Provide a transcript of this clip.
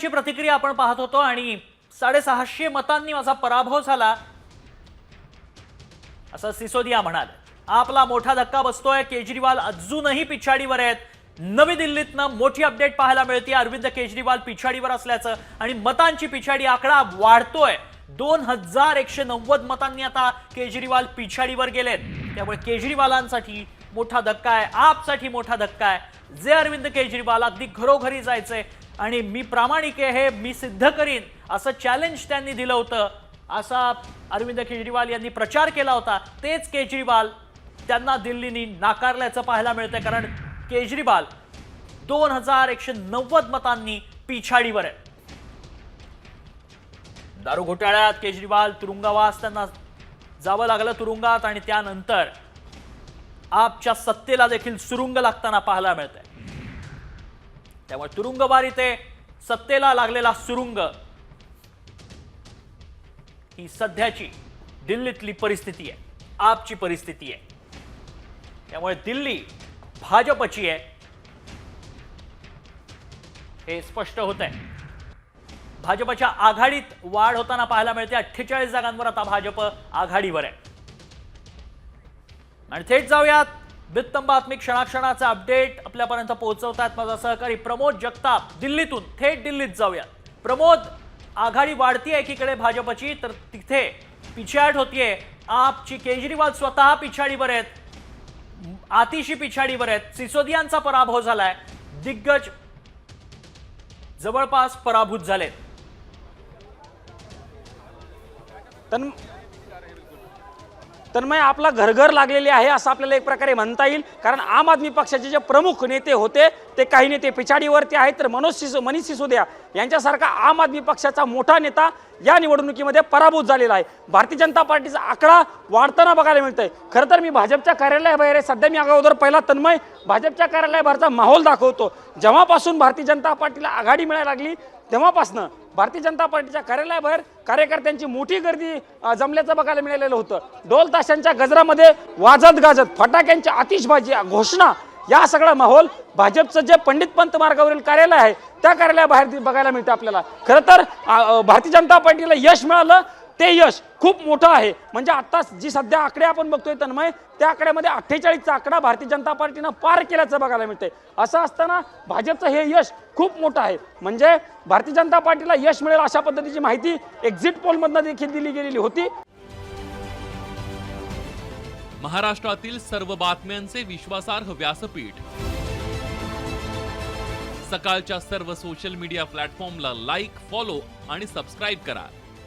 ची प्रतिक्रिया आपण पाहत होतो आणि साडेसहाशे मतांनी माझा पराभव झाला. असं सिसोदिया म्हणाल. आपला मोठा धक्का बसतोय. केजरीवाल अजूनही पिछाडीवर आहेत. नवी दिल्लीतनं मोठी अपडेट पाहायला मिळते. अरविंद केजरीवाल पिछाडीवर असल्याचं आणि मतांची पिछाडी आकडा वाढतोय. दोन हजार एकशे नव्वद मतांनी आता केजरीवाल पिछाडीवर गेलेत. त्यामुळे केजरीवालांसाठी मोठा धक्का आहे. आपसाठी मोठा धक्का आहे. जे अरविंद केजरीवाल अगदी घरोघरी जायचंय. आणि मी प्रामाणिक आहे हे मी सिद्ध करीन असं चॅलेंज त्यांनी दिलं होतं. असा अरविंद केजरीवाल यांनी प्रचार केला होता. तेच केजरीवाल त्यांना दिल्लीनी नाकारल्याचं पाहायला मिळतंय कारण केजरीवाल दोन हजार एकशे नव्वद मतांनी पिछाडीवर आहे दारू घोटाळ्यात केजरीवाल तुरुंगवास त्यांना जावं लागलं तुरुंगात आणि त्यानंतर आपच्या सत्तेला देखील सुरुंग लागताना पाहायला मिळतंय. त्यामुळे तुरुंगवारी ते सत्तेला लागलेला सुरुंग ही सध्याची दिल्लीतली परिस्थिती आहे आपची परिस्थिती आहे. त्यामुळे दिल्ली भाजपची आहे. हे स्पष्ट होत आहे भाजपच्या आघाडीत वाढ होताना पाहायला मिळते. अठ्ठेचाळीस जागांवर आता भाजप आघाडीवर आहे. आणि थेट जाऊयात वित्तम बातमी क्षणाक्षणाचे अपडेट आपल्यापर्यंत पोहोचवतात माझा सहकारी प्रमोद जगताप. दिल्लीतून थेट दिल्लीत जाऊयात. प्रमोद आघाडी वाढतीये एकीकडे भाजपची तर तिथे पिछाड होतीये. आपची केजरीवाल स्वतः पिछाडीवर आहेत. आतिशी पिछाडीवर आहेत. सिसोदियांचा पराभव झालाय. दिग्गज जवळपास पराभूत झालेत. तन्मय आपला घरघर लागलेले आहे असं आपल्याला एक प्रकारे म्हणता येईल. कारण आम आदमी पक्षाचे जे प्रमुख नेते होते ते काही नेते पिछाडीवरती आहेत तर मनोज सिसो मनीष सिसोदिया यांच्यासारखा आम आदमी पक्षाचा मोठा नेता या निवडणुकीमध्ये पराभूत झालेला आहे. भारतीय जनता पार्टीचा आकडा वाढताना बघायला मिळतंय. खरं तर मी भाजपच्या कार्यालयाबाहेर आहे. सध्या मी अगोदर पहिला तन्मय भाजपच्या कार्यालयाबाहेरचा माहोल दाखवतो. जेव्हापासून भारतीय जनता पार्टीला आघाडी मिळायला लागली तेव्हापासनं भारतीय जनता पार्टीच्या कार्यालयाबाहेर कार्यकर्त्यांची मोठी गर्दी जमल्याचं बघायला मिळालेलं होतं. ढोल ताशांच्या गजरामध्ये वाजत गाजत फटाक्यांची आतिषबाजी घोषणा या सगळा माहोल भाजपचं जे पंडित पंत मार्गावरील कार्यालय आहे त्या कार्यालयाबाहेर बघायला मिळतं आपल्याला. खरं तर भारतीय जनता पार्टीला यश मिळालं ते यश खूप मोठं आहे. म्हणजे आता जी सध्या आकडे आपण बघतोय तन्मय त्या आकड्यामध्ये अठ्ठेचाळीसचा आकडा भारतीय जनता पार्टीनं पार केल्याचं बघायला मिळतंय. असं असताना भाजपचं हे यश खूप मोठं आहे. म्हणजे भारतीय जनता पार्टीला यश मिळेल अशा पद्धतीची माहिती एक्झिट पोलमधनं देखील दिली गेलेली होती. महाराष्ट्रातील सर्व बातम्यांचे विश्वासार्ह व्यासपीठ. सकाळच्या सर्व सोशल मीडिया प्लॅटफॉर्मला लाईक फॉलो आणि सबस्क्राईब करा.